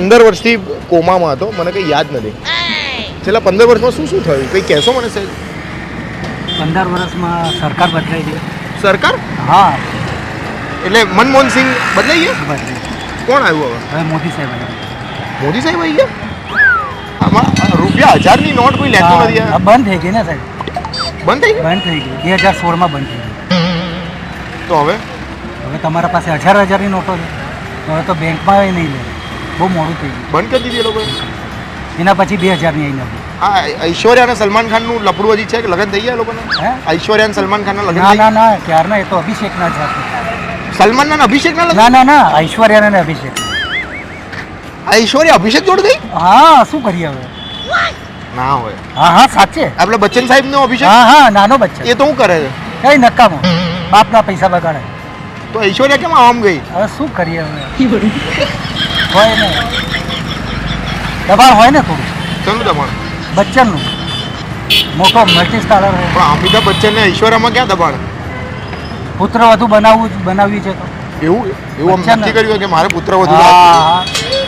પંદર વર્ષથી કોમામાં હતો મને કંઈ યાદ નથી. છેલ્લા પંદર વર્ષમાં શું શું થયું? કંઈ કહેશો મને સાહેબ? પંદર વર્ષમાં સરકાર બદલાઈ ગઈ. સરકાર? હા. એટલે મનમોહન સિંહ બદલાઈ ગયા? કોણ આવ્યું હવે? હવે મોદી સાહેબ આવ્યા. મોદી સાહેબ આવી ગયા? આમાં રૂપિયા હજારની નોટ કોઈ લેતો નથી બંધ થઈ ગઈ ને સાહેબ. બંધ થઈ ગઈ? બંધ થઈ ગઈ. બે હજાર સોળમાં બંધ થઈ ગઈ. તો હવે? હવે તમારા પાસે હજાર હજારની નોટો છે. હવે તો બેંકમાં નહીં લે. બહુ મોડું થઈ ગયું. બંધ કરી દીધી એ લોકોએ? એના પછી બે હજારની આવી નથી આ ઐશ્વર્યા અને સલમાન ખાનનું લફડું હજી છે કે લગ્ન થઈ ગયા એ લોકોને? હે? ઐશ્વર્યા અને સલમાન ખાનના લગ્ન ના થઈ ના ના ક્યારના? એ તો અભિષેકના છે સલમાનના અને અભિષેકના લગ્ન? ના ના ના ઐશ્વર્યા ને અભિષેક. ઐશ્વર્યા અભિષેક જોડે થઈ? હા શું કરીએ હવે? ના હોય. હા હા સાચે. આપણે બચ્ચન સાહેબ નો અભિષેક? હા હા નાનો બચ્ચો એ તો શું કરે છે? કઈ નકામો. બાપના પૈસા બગાડે. તો ઐશ્વર્યા કેમ આમ ગઈ? હવે શું કરીએ હવે? હોય ને? દબાણ હોય ને થોડું? ચલું દબાણ? બચ્ચનનું? મોટો મલ્ટી સ્ટારર પણ અમિતાભ બચ્ચન ને ઐશ્વર્યામાં ક્યાં દબાણ? પુત્ર વધુ બનાવવું બનાવ્યું છે તો. એવું? એવું. નક્કી કર્યું કે મારે પુત્ર વધુ હા હા.